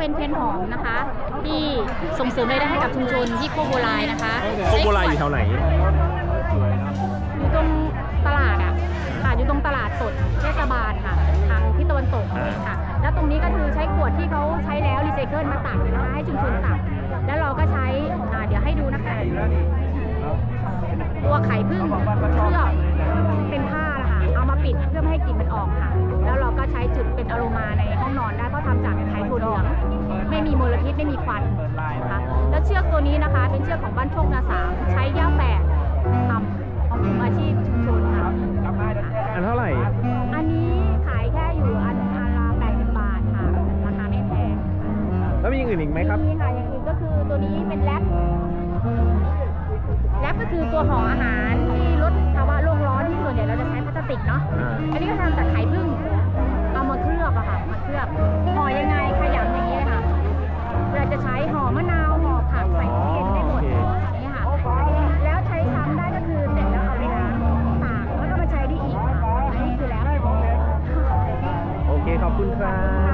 เป็นเทียนหอมนะคะ ที่ส่งเสริมรายได้ให้กับชุมชนที่โคกโบรายนะคะโคกโบราณอยู่แถวไหน อยู่ตรงตลาดอะค่ะอยู่ตรงตลาดสดเทศบาลค่ะ ทางทิศตะวันตกอ่าค่ะ แล้วตรงนี้ก็คือใช้ขวดที่เขาใช้แล้วรีไซเคิลมาตักนะคะให้ชุมชนตัก แล้วเราก็ใช้อ่าเดี๋ยวให้ดูนะคะตัวไข่พึ่งเคลือบเป็นผ้านะคะเอามาปิดเพื่อไม่ให้กลิ่นมันออกค่ะ แล้วเราก็ใช้จุดเป็นอโรมาในห้องนอนได้เพราะ ไม่มีควันนะคะแล้วเชือกตัวนี้นะคะ เป็นเชือกของบ้านโชคนาสามใช้ย่าแฝกทำของกลุ่มอาชีพชุมชนค่ะอันเท่าไหร่ อันนี้ขายแค่อยู่อันอันละ80บาทค่ะราคาไม่แพงแล้วมีอย่างอื่นอีกไหมครับมีค่ะอย่างอื่นก็คือตัวนี้เป็นแรปแรปก็คือตัวห่ออาหารที่ลดภาวะโลกร้อนที่ส่วนใหญ่เราจะใช้พลาสติกเนาะอ่าอันนี้ก็ทำจากไข่ผึ้งเอามาเคลือบอะค่ะมาเคลือบ ขอบคุณครับน่ารักจังขอขอบ